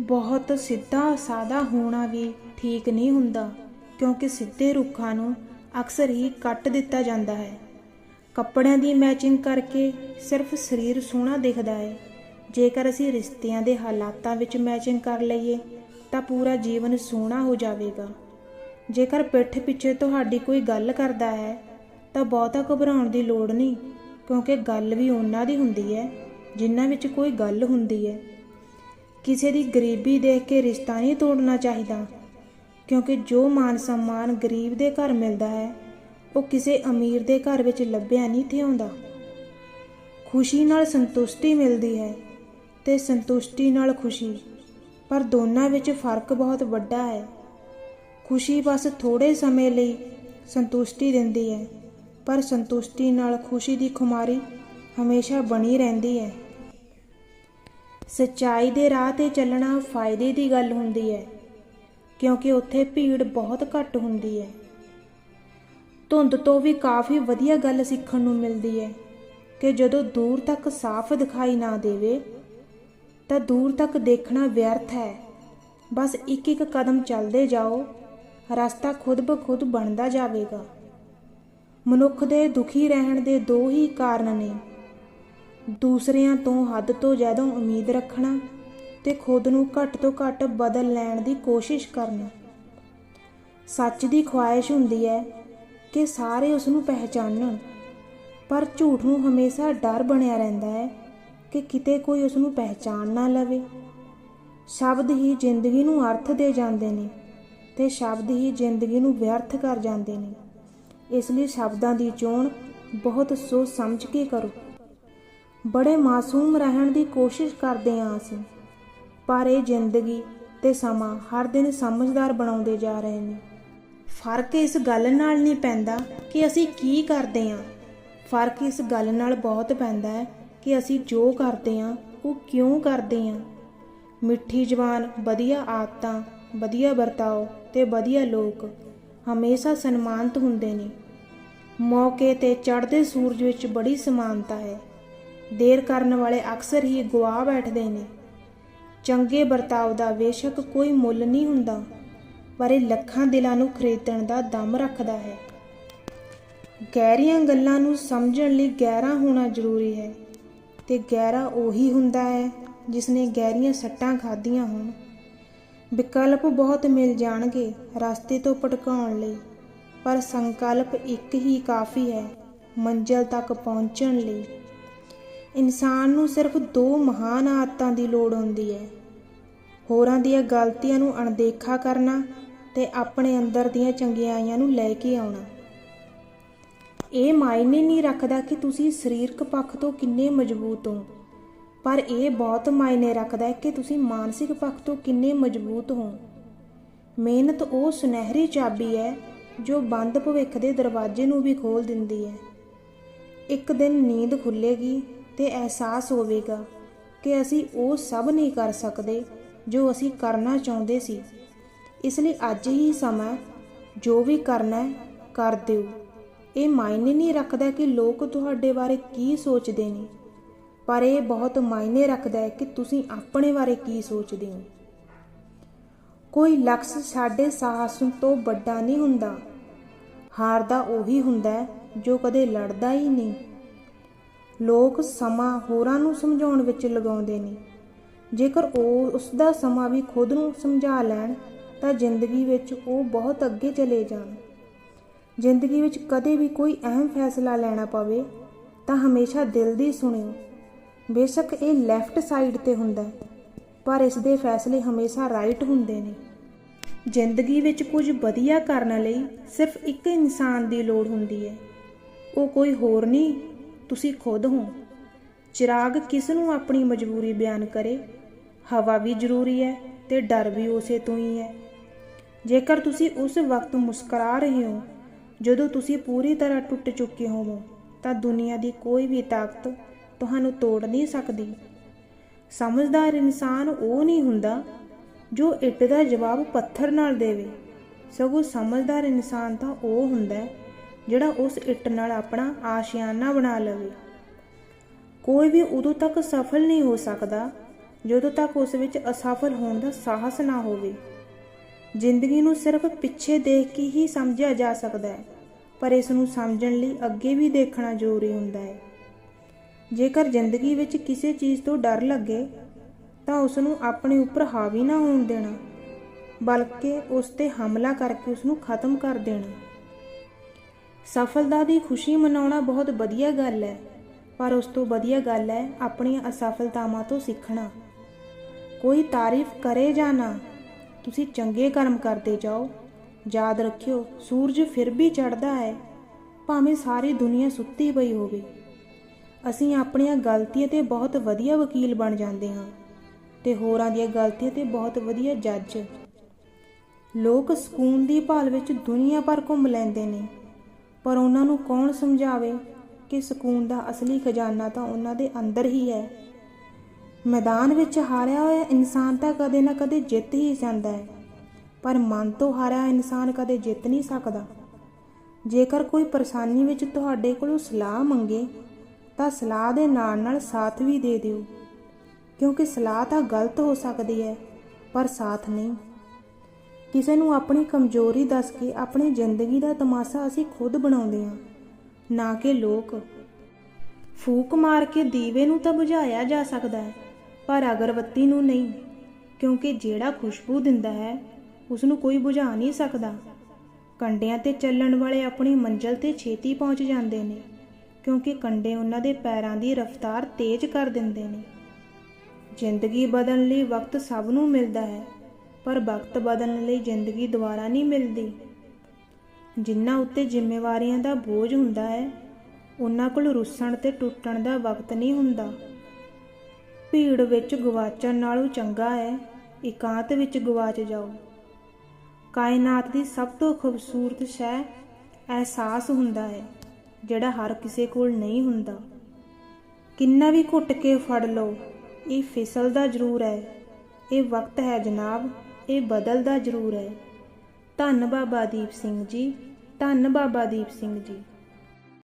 ਬਹੁਤ ਸਿੱਧਾ ਸਾਦਾ ਹੋਣਾ ਵੀ ਠੀਕ ਨਹੀਂ ਹੁੰਦਾ, ਕਿਉਂਕਿ ਸਿੱਧੇ ਰੁੱਖਾਂ ਨੂੰ ਅਕਸਰ ਹੀ ਕੱਟ ਦਿੱਤਾ ਜਾਂਦਾ ਹੈ। ਕੱਪੜਿਆਂ ਦੀ ਮੈਚਿੰਗ ਕਰਕੇ ਸਿਰਫ ਸਰੀਰ ਸੋਹਣਾ ਦਿਖਦਾ ਹੈ ਜੇਕਰ ਅਸੀਂ ਰਿਸ਼ਤਿਆਂ ਦੇ ਹਾਲਾਤਾਂ ਵਿੱਚ ਮੈਚਿੰਗ ਕਰ ਲਈਏ, ਤਾਂ ਪੂਰਾ ਜੀਵਨ ਸੋਹਣਾ ਹੋ ਜਾਵੇਗਾ। ਜੇਕਰ ਪਿੱਠ ਪਿੱਛੇ ਤੁਹਾਡੀ ਕੋਈ ਗੱਲ ਕਰਦਾ ਹੈ, ਤਾਂ ਬਹੁਤਾ ਘਬਰਾਉਣ ਦੀ ਲੋੜ ਨਹੀਂ, ਕਿਉਂਕਿ ਗੱਲ ਵੀ ਉਹਨਾਂ ਦੀ ਹੁੰਦੀ ਹੈ, ਜਿਨ੍ਹਾਂ ਵਿੱਚ ਕੋਈ ਗੱਲ ਹੁੰਦੀ ਹੈ। ਕਿਸੇ ਦੀ ਗਰੀਬੀ ਦੇਖ ਕੇ ਰਿਸ਼ਤਾ ਨਹੀਂ ਤੋੜਨਾ ਚਾਹੀਦਾ। ਕਿਉਂਕਿ ਜੋ ਮਾਨ ਸਨਮਾਨ ਗਰੀਬ ਦੇ ਘਰ ਮਿਲਦਾ ਹੈ, ਉਹ ਕਿਸੇ ਅਮੀਰ ਦੇ ਘਰ ਵਿੱਚ ਲੱਭਿਆ ਨਹੀਂ ਤੇ ਖੁਸ਼ੀ ਨਾਲ ਸੰਤੁਸ਼ਟੀ ਮਿਲਦੀ ਹੈ ਤੇ ਸੰਤੁਸ਼ਟੀ ਨਾਲ ਖੁਸ਼ੀ, ਪਰ ਦੋਨਾਂ ਵਿੱਚ ਫ਼ਰਕ ਬਹੁਤ ਵੱਡਾ ਹੈ। ਖੁਸ਼ੀ ਬਸ ਥੋੜੇ ਸਮੇਂ ਲਈ ਸੰਤੁਸ਼ਟੀ ਦਿੰਦੀ ਹੈ, ਪਰ ਸੰਤੁਸ਼ਟੀ ਨਾਲ ਖੁਸ਼ੀ ਦੀ ਖੁਮਾਰੀ ਹਮੇਸ਼ਾ ਬਣੀ ਰਹਿੰਦੀ ਹੈ। ਸੱਚਾਈ ਦੇ ਰਾਹ ਤੇ ਚੱਲਣਾ ਫਾਇਦੇ ਦੀ ਗੱਲ ਹੁੰਦੀ ਹੈ, ਕਿਉਂਕਿ ਉੱਥੇ ਭੀੜ ਬਹੁਤ ਘੱਟ ਹੁੰਦੀ ਹੈ। ਧੁੰਦ ਤੋਂ ਵੀ ਕਾਫੀ ਵਧੀਆ ਗੱਲ ਸਿੱਖਣ ਨੂੰ ਮਿਲਦੀ ਹੈ ਕਿ ਜਦੋਂ ਦੂਰ ਤੱਕ ਸਾਫ਼ ਦਿਖਾਈ ਨਾ ਦੇਵੇ, ਤਾਂ ਦੂਰ ਤੱਕ ਦੇਖਣਾ ਵਿਅਰਥ ਹੈ। ਬਸ ਇੱਕ ਇੱਕ ਕਦਮ ਚੱਲਦੇ ਜਾਓ, ਰਸਤਾ ਖੁਦ ਬਖੁਦ ਬਣਦਾ ਜਾਵੇਗਾ। ਮਨੁੱਖ ਦੇ ਦੁਖੀ ਰਹਿਣ ਦੇ ਦੋ ਹੀ ਕਾਰਨ ਨੇ। ਦੂਸਰਿਆਂ ਤੋਂ ਹੱਦ ਤੋਂ ਜ਼ਿਆਦਾ ਉਮੀਦ ਰੱਖਣਾ ਤੇ ਖੁਦ ਨੂੰ ਘੱਟ ਤੋਂ ਘੱਟ ਬਦਲ ਲੈਣ ਦੀ ਕੋਸ਼ਿਸ਼ ਕਰਨਾ। ਸੱਚ ਦੀ ਖੁਆਇਸ਼ ਹੁੰਦੀ ਹੈ ਕਿ ਸਾਰੇ ਉਸ ਨੂੰ ਪਹਿਚਾਨਣ, ਪਰ ਝੂਠ ਨੂੰ ਹਮੇਸ਼ਾ ਡਰ ਬਣਿਆ ਰਹਿੰਦਾ ਹੈ ਕਿ ਕਿਤੇ ਕੋਈ ਉਸ ਨੂੰ ਪਹਿਚਾਨ ਨਾ ਲਵੇ। ਸ਼ਬਦ ਹੀ ਜ਼ਿੰਦਗੀ ਨੂੰ ਅਰਥ ਦੇ ਜਾਂਦੇ ਨੇ ਤੇ ਸ਼ਬਦ ਹੀ ਜ਼ਿੰਦਗੀ ਨੂੰ ਵਿਅਰਥ ਕਰ ਜਾਂਦੇ ਨੇ। ਇਸ ਲਈ ਸ਼ਬਦਾਂ ਦੀ ਚੋਣ ਬਹੁਤ ਸੋਚ ਸਮਝ ਕੇ ਕਰੋ। ਬੜੇ ਮਾਸੂਮ ਰਹਿਣ ਦੀ ਕੋਸ਼ਿਸ਼ ਕਰਦੇ ਹਾਂ ਅਸੀਂ। ਪਰ ਇਹ ਜ਼ਿੰਦਗੀ ਤੇ ਸਮਾਂ ਹਰ ਦਿਨ ਸਮਝਦਾਰ ਬਣਾਉਂਦੇ ਜਾ ਰਹੇ ਨੇ। ਫ਼ਰਕ ਇਸ ਗੱਲ ਨਾਲ ਨਹੀਂ ਪੈਂਦਾ ਕਿ ਅਸੀਂ ਕੀ ਕਰਦੇ ਹਾਂ ਫ਼ਰਕ ਇਸ ਗੱਲ ਨਾਲ ਬਹੁਤ ਪੈਂਦਾ ਹੈ ਕਿ ਅਸੀਂ ਜੋ ਕਰਦੇ ਹਾਂ ਉਹ ਕਿਉਂ ਕਰਦੇ ਹਾਂ ਮਿੱਠੀ ਜ਼ਬਾਨ ਵਧੀਆ ਆਦਤਾਂ, ਵਧੀਆ ਵਰਤਾਓ ਤੇ ਵਧੀਆ ਲੋਕ ਹਮੇਸ਼ਾ ਸਨਮਾਨਿਤ ਹੁੰਦੇ ਨੇ। ਮੌਕੇ ਤੇ ਚੜ੍ਹਦੇ ਸੂਰਜ ਵਿੱਚ ਬੜੀ ਸਮਾਨਤਾ ਹੈ। ਦੇਰ ਕਰਨ ਵਾਲੇ ਅਕਸਰ ਹੀ ਗਵਾ ਬੈਠਦੇ ਨੇ। ਚੰਗੇ ਵਰਤਾਓ ਦਾ ਬੇਸ਼ੱਕ ਕੋਈ ਮੁੱਲ ਨਹੀਂ ਹੁੰਦਾ, ਪਰ ਇਹ ਲੱਖਾਂ ਦਿਲਾਂ ਨੂੰ ਖਰੀਦਣ ਦਾ ਦਮ ਰੱਖਦਾ ਹੈ। ਗਹਿਰੀਆਂ ਗੱਲਾਂ ਨੂੰ ਸਮਝਣ ਲਈ ਗਹਿਰਾ ਹੋਣਾ ਜ਼ਰੂਰੀ ਹੈ ਤੇ ਗਹਿਰਾ ਉਹੀ ਹੁੰਦਾ ਹੈ ਜਿਸ ਨੇ ਗਹਿਰੀਆਂ ਸੱਟਾਂ ਖਾਧੀਆਂ ਹੋਣ। ਵਿਕਲਪ ਬਹੁਤ ਮਿਲ ਜਾਣਗੇ ਰਸਤੇ ਤੋਂ ਭਟਕਾਉਣ ਲਈ, ਪਰ ਸੰਕਲਪ ਇੱਕ ਹੀ ਕਾਫੀ ਹੈ ਮੰਜ਼ਲ ਤੱਕ ਪਹੁੰਚਣ ਲਈ। ਇਨਸਾਨ ਨੂੰ ਸਿਰਫ ਦੋ ਮਹਾਨ ਆਦਤਾਂ ਦੀ ਲੋੜ ਹੁੰਦੀ ਹੈ। ਹੋਰਾਂ ਦੀਆਂ ਗਲਤੀਆਂ ਨੂੰ ਅਣਦੇਖਾ ਕਰਨਾ ਤੇ ਆਪਣੇ ਅੰਦਰ ਦੀਆਂ ਚੰਗਿਆਈਆਂ ਨੂੰ ਲੈ ਕੇ ਆਉਣਾ। ਇਹ ਮਾਇਨੇ ਨਹੀਂ ਰੱਖਦਾ ਕਿ ਤੁਸੀਂ ਸਰੀਰਕ ਪੱਖ ਤੋਂ ਕਿੰਨੇ ਮਜ਼ਬੂਤ ਹੋ, ਪਰ ਇਹ ਬਹੁਤ ਮਾਇਨੇ ਰੱਖਦਾ ਹੈ ਕਿ ਤੁਸੀਂ ਮਾਨਸਿਕ ਪੱਖ ਤੋਂ ਕਿੰਨੇ ਮਜ਼ਬੂਤ ਹੋ। ਮਿਹਨਤ ਉਹ ਸੁਨਹਿਰੀ ਚਾਬੀ ਹੈ ਜੋ ਬੰਦ ਭਵਿੱਖ ਦੇ ਦਰਵਾਜ਼ੇ ਨੂੰ ਵੀ ਖੋਲ ਦਿੰਦੀ ਹੈ। ਇੱਕ ਦਿਨ ਨੀਂਦ ਖੁੱਲੇਗੀ ਤੇ ਅਹਿਸਾਸ ਹੋਵੇਗਾ ਕਿ ਅਸੀਂ ਉਹ ਸਭ ਨਹੀਂ ਕਰ ਸਕਦੇ ਜੋ ਅਸੀਂ ਕਰਨਾ ਚਾਹੁੰਦੇ ਸੀ। ਇਸ ਲਈ ਅੱਜ ਹੀ ਸਮਾਂ ਜੋ ਵੀ ਕਰਨਾ ਹੈ, ਕਰ ਦਿਓ। ਇਹ ਮਾਇਨੇ ਨਹੀਂ ਰੱਖਦਾ ਕਿ ਲੋਕ ਤੁਹਾਡੇ ਬਾਰੇ ਕੀ ਸੋਚਦੇ ਨੇ, ਪਰ ਇਹ ਬਹੁਤ ਮਾਇਨੇ ਰੱਖਦਾ ਹੈ ਕਿ ਤੁਸੀਂ ਆਪਣੇ ਬਾਰੇ ਕੀ ਸੋਚਦੇ ਹੋ। ਕੋਈ ਲਕਸ਼ ਸਾਡੇ ਸਾਹਸ ਤੋਂ ਵੱਡਾ ਨਹੀਂ ਹੁੰਦਾ। ਹਾਰਦਾ ਉਹੀ ਹੁੰਦਾ ਜੋ ਕਦੇ ਲੜਦਾ ਹੀ ਨਹੀਂ। ਲੋਕ ਸਮਾਂ ਹੋਰਾਂ ਨੂੰ ਸਮਝਾਉਣ ਵਿੱਚ ਲਗਾਉਂਦੇ ਨੇ। ਜੇਕਰ ਉਹ ਉਸ ਦਾ ਸਮਾਂ ਵੀ ਖੁਦ ਨੂੰ ਸਮਝਾ ਲੈਣ, ਤਾਂ ਜ਼ਿੰਦਗੀ ਵਿੱਚ ਉਹ ਬਹੁਤ ਅੱਗੇ ਚਲੇ ਜਾਣ। ਜ਼ਿੰਦਗੀ ਵਿੱਚ ਕਦੇ ਵੀ ਕੋਈ ਅਹਿਮ ਫੈਸਲਾ ਲੈਣਾ ਪਵੇ, ਤਾਂ ਹਮੇਸ਼ਾ ਦਿਲ ਦੀ ਸੁਣਿਓ। ਬੇਸ਼ੱਕ ਇਹ ਲੈਫਟ ਸਾਈਡ ਤੇ ਹੁੰਦਾ ਪਰ ਇਸ ਦੇ ਫੈਸਲੇ ਹਮੇਸ਼ਾ ਰਾਈਟ ਹੁੰਦੇ ਨੇ। ਜ਼ਿੰਦਗੀ ਵਿੱਚ ਕੁਝ ਵਧੀਆ ਕਰਨ ਲਈ ਸਿਰਫ ਇੱਕ ਇਨਸਾਨ ਦੀ ਲੋੜ ਹੁੰਦੀ ਹੈ। ਉਹ ਕੋਈ ਹੋਰ ਨਹੀਂ ਤੁਸੀਂ ਖੁਦ ਹੋ। ਚਿਰਾਗ ਕਿਸ ਨੂੰ ਆਪਣੀ ਮਜਬੂਰੀ ਬਿਆਨ ਕਰੇ? ਹਵਾ ਵੀ ਜ਼ਰੂਰੀ ਹੈ ਤੇ ਡਰ ਵੀ ਉਸੇ ਤੋਂ ਹੀ ਹੈ। ਜੇਕਰ ਤੁਸੀਂ ਉਸ ਵਕਤ ਮੁਸਕਰਾ ਰਹੇ ਹੋ, ਜਦੋਂ ਤੁਸੀਂ ਪੂਰੀ ਤਰ੍ਹਾਂ ਟੁੱਟ ਚੁੱਕੇ ਹੋਵੋ, ਤਾਂ ਦੁਨੀਆ ਦੀ ਕੋਈ ਵੀ ਤਾਕਤ ਤੁਹਾਨੂੰ ਤੋੜ ਨਹੀਂ ਸਕਦੀ। ਸਮਝਦਾਰ ਇਨਸਾਨ ਉਹ ਨਹੀਂ ਹੁੰਦਾ ਜੋ ਇੱਟ ਦਾ ਜਵਾਬ ਪੱਥਰ ਨਾਲ ਦੇਵੇ। ਸਗੋਂ ਸਮਝਦਾਰ ਇਨਸਾਨ ਤਾਂ ਉਹ ਹੁੰਦਾ ਹੈ ਜਿਹੜਾ ਉਸ ਇੱਟ ਨਾਲ ਆਪਣਾ ਆਸ਼ਿਆਨਾ ਬਣਾ ਲਵੇ। ਕੋਈ ਵੀ ਉਦੋਂ ਤੱਕ ਸਫਲ ਨਹੀਂ ਹੋ ਸਕਦਾ, ਜਦੋਂ ਤੱਕ ਉਸ ਵਿੱਚ ਅਸਫਲ ਹੋਣ ਦਾ ਸਾਹਸ ਨਾ ਹੋਵੇ। ਜ਼ਿੰਦਗੀ ਨੂੰ ਸਿਰਫ ਪਿੱਛੇ ਦੇਖ ਕੇ ਹੀ ਸਮਝਿਆ ਜਾ ਸਕਦਾ ਹੈ, ਪਰ ਇਸ ਨੂੰ ਸਮਝਣ ਲਈ ਅੱਗੇ ਵੀ ਦੇਖਣਾ ਜ਼ਰੂਰੀ ਹੁੰਦਾ ਹੈ। ਜੇਕਰ ਜ਼ਿੰਦਗੀ ਵਿੱਚ ਕਿਸੇ ਚੀਜ਼ ਤੋਂ ਡਰ ਲੱਗੇ, ਤਾਂ ਉਸ ਨੂੰ ਆਪਣੇ ਉੱਪਰ ਹਾਵੀ ਨਾ ਹੋਣ ਦੇਣਾ, ਬਲਕਿ ਉਸ ਤੇ ਹਮਲਾ ਕਰਕੇ ਉਸ ਨੂੰ ਖਤਮ ਕਰ ਦੇਣਾ। ਸਫਲਤਾ ਦੀ ਖੁਸ਼ੀ ਮਨਾਉਣਾ ਬਹੁਤ ਵਧੀਆ ਗੱਲ ਹੈ, ਪਰ ਉਸ ਤੋਂ ਵਧੀਆ ਗੱਲ ਹੈ ਆਪਣੀਆਂ ਅਸਫਲਤਾਵਾਂ ਤੋਂ ਸਿੱਖਣਾ। ਕੋਈ ਤਾਰੀਫ ਕਰੇ ਜਾਂ ਨਾ, ਤੁਸੀਂ ਚੰਗੇ ਕਰਮ ਕਰਦੇ ਜਾਓ। ਯਾਦ ਰੱਖਿਓ, ਸੂਰਜ ਫਿਰ ਵੀ ਚੜ੍ਹਦਾ ਹੈ, ਭਾਵੇਂ ਸਾਰੀ ਦੁਨੀਆ ਸੁੱਤੀ ਪਈ ਹੋਵੇ। ਅਸੀਂ ਆਪਣੀਆਂ ਗਲਤੀਆਂ ਤੇ ਬਹੁਤ ਵਧੀਆ ਵਕੀਲ ਬਣ ਜਾਂਦੇ ਹਾਂ, ਤੇ ਹੋਰਾਂ ਦੀਆਂ ਗਲਤੀਆਂ ਤੇ ਬਹੁਤ ਵਧੀਆ ਜੱਜ। ਲੋਕ ਸਕੂਨ ਦੀ ਭਾਲ ਵਿੱਚ ਦੁਨੀਆ ਭਰ ਘੁੰਮ ਲੈਂਦੇ ਨੇ। ਪਰ ਉਹਨਾਂ ਨੂੰ ਕੌਣ ਸਮਝਾਵੇ ਕਿ ਸਕੂਨ ਦਾ ਅਸਲੀ ਖਜ਼ਾਨਾ ਤਾਂ ਉਹਨਾਂ ਦੇ ਅੰਦਰ ਹੀ ਹੈ? ਮੈਦਾਨ ਵਿੱਚ ਹਾਰਿਆ ਹੋਇਆ ਇਨਸਾਨ ਤਾਂ ਕਦੇ ਨਾ ਕਦੇ ਜਿੱਤ ਹੀ ਜਾਂਦਾ ਹੈ, ਪਰ ਮਨ ਤੋਂ ਹਾਰਿਆ ਇਨਸਾਨ ਕਦੇ ਜਿੱਤ ਨਹੀਂ ਸਕਦਾ। ਜੇਕਰ ਕੋਈ ਪਰੇਸ਼ਾਨੀ ਵਿੱਚ ਤੁਹਾਡੇ ਕੋਲੋਂ ਸਲਾਹ ਮੰਗੇ, ਤਾਂ ਸਲਾਹ ਦੇ ਨਾਲ ਨਾਲ ਸਾਥ ਵੀ ਦੇ ਦਿਓ, ਕਿਉਂਕਿ ਸਲਾਹ ਤਾਂ ਗਲਤ ਹੋ ਸਕਦੀ ਹੈ, ਪਰ ਸਾਥ ਨਹੀਂ। ਕਿਸੇ ਨੂੰ ਆਪਣੀ ਕਮਜ਼ੋਰੀ ਦੱਸ ਕੇ ਆਪਣੀ ਜ਼ਿੰਦਗੀ ਦਾ ਤਮਾਸ਼ਾ ਅਸੀਂ ਖੁਦ ਬਣਾਉਂਦੇ ਹਾਂ। ਨਾ ਕਿ ਲੋਕ। ਫੂਕ ਮਾਰ ਕੇ ਦੀਵੇ ਨੂੰ ਤਾਂ ਬੁਝਾਇਆ ਜਾ ਸਕਦਾ ਹੈ, ਪਰ ਅਗਰਬੱਤੀ ਨੂੰ ਨਹੀਂ, ਕਿਉਂਕਿ ਜਿਹੜਾ ਖੁਸ਼ਬੂ ਦਿੰਦਾ ਹੈ ਉਸ ਨੂੰ ਕੋਈ ਬੁਝਾ ਨਹੀਂ ਸਕਦਾ। ਕੰਡਿਆਂ ਤੇ ਚੱਲਣ ਵਾਲੇ ਆਪਣੀ ਮੰਜ਼ਲ ਤੇ ਛੇਤੀ ਪਹੁੰਚ ਜਾਂਦੇ ਨੇ, ਕਿਉਂਕਿ ਕੰਡੇ ਉਹਨਾਂ ਦੇ ਪੈਰਾਂ ਦੀ ਰਫ਼ਤਾਰ ਤੇਜ਼ ਕਰ ਦਿੰਦੇ ਨੇ। ਜ਼ਿੰਦਗੀ ਬਦਲਣ ਲਈ ਵਕਤ ਸਭ ਨੂੰ ਮਿਲਦਾ ਹੈ। ਪਰ ਵਕਤ ਬਦਲਣ ਲਈ ਜ਼ਿੰਦਗੀ ਦੁਬਾਰਾ ਨਹੀਂ ਮਿਲਦੀ। ਜਿਨ੍ਹਾਂ ਉੱਤੇ ਜ਼ਿੰਮੇਵਾਰੀਆਂ ਦਾ ਬੋਝ ਹੁੰਦਾ ਹੈ, ਉਹਨਾਂ ਕੋਲ ਰੁੱਸਣ ਤੇ ਟੁੱਟਣ ਦਾ ਵਕਤ ਨਹੀਂ ਹੁੰਦਾ। ਭੀੜ ਵਿੱਚ ਗਵਾਚਣ ਨਾਲੋਂ ਚੰਗਾ ਹੈ, ਇਕਾਂਤ ਵਿੱਚ ਗਵਾਚ ਜਾਓ। ਕਾਇਨਾਤ ਦੀ ਸਭ ਤੋਂ ਖੂਬਸੂਰਤ ਸ਼ੈ ਅਹਿਸਾਸ ਹੁੰਦਾ ਹੈ, ਜਿਹੜਾ ਹਰ ਕਿਸੇ ਕੋਲ ਨਹੀਂ ਹੁੰਦਾ। ਕਿੰਨਾ ਵੀ ਘੁੱਟ ਕੇ ਫੜ ਲਓ, ਇਹ ਫਿਸਲਦਾ ਜ਼ਰੂਰ ਹੈ। ਇਹ ਵਕਤ ਹੈ ਜਨਾਬ। ਇਹ ਬਦਲਦਾ ਜ਼ਰੂਰ ਹੈ। ਧੰਨ ਬਾਬਾ ਦੀਪ ਸਿੰਘ ਜੀ ਧੰਨ ਬਾਬਾ ਦੀਪ ਸਿੰਘ ਜੀ।